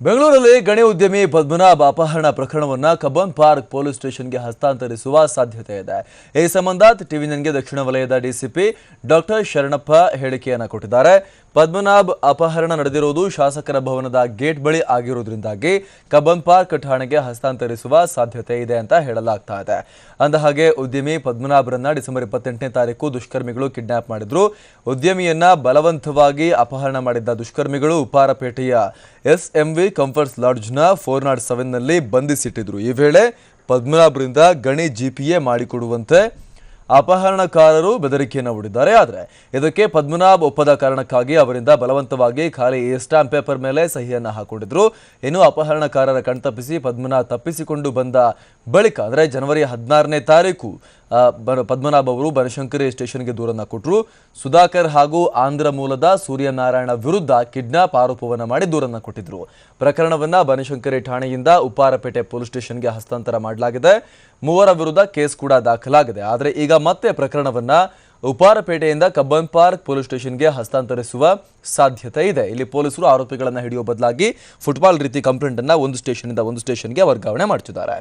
ಬೆಂಗಳೂರಲ್ಲಿ ಗಣಿ ಉದ್ಯಮಿ ಪದ್ಮನಾಭ ಅಪಹರಣ ಪ್ರಕರಣವನ್ನ ಕಬ್ಬನ್ ಪಾರ್ಕ್ ಪೊಲೀಸ್ ಸ್ಟೇಷನ್ಗೆ ಹಸ್ತಾಂತರಿಸುವ ಸಾಧ್ಯತೆ ಇದೆ. ಈ ಸಂಬಂಧ ಟಿವಿ ನನ್ಗೆ ದಕ್ಷಿಣ ವಲಯದ ಡಿಸಿಪಿ ಡಾಕ್ಟರ್ ಶರಣಪ್ಪ ಹೇಳಿಕೆಯನ್ನು ಕೊಟ್ಟಿದ್ದಾರೆ. ಪದ್ಮನಾಭ್ ಅಪಹರಣ ನಡೆದಿರುವುದು ಶಾಸಕರ ಭವನದ ಗೇಟ್ ಬಳಿ ಆಗಿರುವುದರಿಂದಾಗಿ ಕಬ್ಬನ್ ಪಾರ್ಕ್ ಠಾಣೆಗೆ ಹಸ್ತಾಂತರಿಸುವ ಸಾಧ್ಯತೆ ಇದೆ ಅಂತ ಹೇಳಲಾಗ್ತಾ ಇದೆ. ಅಂದಹಾಗೆ ಉದ್ಯಮಿ ಪದ್ಮನಾಭರನ್ನ ಡಿಸೆಂಬರ್ ಇಪ್ಪತ್ತೆಂಟನೇ ತಾರೀಕು ದುಷ್ಕರ್ಮಿಗಳು ಕಿಡ್ನಾಪ್ ಮಾಡಿದ್ರು. ಉದ್ಯಮಿಯನ್ನ ಬಲವಂತವಾಗಿ ಅಪಹರಣ ಮಾಡಿದ್ದ ದುಷ್ಕರ್ಮಿಗಳು ಉಪಾರಪೇಟೆಯ ಎಸ್ ಎಂ ವಿ ಕಂಫರ್ಟ್ಸ್ ಲಾಡ್ಜ್ನ ಫೋರ್ ನಾಟ್ ಸೆವೆನ್ನಲ್ಲಿ ಬಂಧಿಸಿಟ್ಟಿದ್ರು. ಈ ವೇಳೆ ಪದ್ಮನಾಭರಿಂದ ಗಣಿ ಜಿಪಿಎ ಮಾಡಿಕೊಡುವಂತೆ ಅಪಹರಣಕಾರರು ಬೆದರಿಕೆಯನ್ನು ಹೊಡಿದ್ದಾರೆ. ಆದರೆ ಇದಕ್ಕೆ ಪದ್ಮನಾಭ್ ಒಪ್ಪದ ಕಾರಣಕ್ಕಾಗಿ ಅವರಿಂದ ಬಲವಂತವಾಗಿ ಖಾಲಿ ಸ್ಟಾಂಪ್ ಪೇಪರ್ ಮೇಲೆ ಸಹಿಯನ್ನು ಹಾಕೊಂಡಿದ್ರು. ಇನ್ನು ಅಪಹರಣಕಾರರ ಕಣ್ತಪ್ಪಿಸಿ ಪದ್ಮನಾಭ್ ತಪ್ಪಿಸಿಕೊಂಡು ಬಂದ ಬಳಿಕ, ಅಂದರೆ ಜನವರಿ ಹದಿನಾರನೇ ತಾರೀಕು ಪದ್ಮನಾಭ್ ಅವರು ಬನಶಂಕರಿ ಸ್ಟೇಷನ್ಗೆ ದೂರನ್ನ ಕೊಟ್ಟರು ಸುಧಾಕರ್ ಹಾಗೂ ಆಂಧ್ರ ಮೂಲದ ಸೂರ್ಯನಾರಾಯಣ ವಿರುದ್ಧ ಕಿಡ್ನಾಪ್ ಆರೋಪವನ್ನು ಮಾಡಿ ದೂರನ್ನ ಕೊಟ್ಟಿದ್ರು. ಪ್ರಕರಣವನ್ನ ಬನಶಂಕರಿ ಠಾಣೆಯಿಂದ ಉಪ್ಪಾರಪೇಟೆ ಪೊಲೀಸ್ ಸ್ಟೇಷನ್ಗೆ ಹಸ್ತಾಂತರ ಮಾಡಲಾಗಿದೆ. ಮೂವರ ವಿರುದ್ಧ ಕೇಸ್ ಕೂಡ ದಾಖಲಾಗಿದೆ. ಆದರೆ ಈಗ ಮತ್ತೆ ಪ್ರಕರಣವನ್ನ ಉಪಾರಪೇಟೆಯಿಂದ ಕಬ್ಬನ್ ಪಾರ್ಕ್ ಪೊಲೀಸ್ ಸ್ಟೇಷನ್ಗೆ ಹಸ್ತಾಂತರಿಸುವ ಸಾಧ್ಯತೆ ಇದೆ. ಇಲ್ಲಿ ಪೊಲೀಸರು ಆರೋಪಿಗಳನ್ನು ಹಿಡಿಯುವ ಬದಲಾಗಿ ಫುಟ್ಬಾಲ್ ರೀತಿ ಕಂಪ್ಲೇಂಟ್ ಅನ್ನ ಒಂದು ಸ್ಟೇಷನ್ ಇಂದ ಒಂದು ಸ್ಟೇಷನ್ಗೆ ವರ್ಗಾವಣೆ ಮಾಡ್ತಿದ್ದಾರೆ.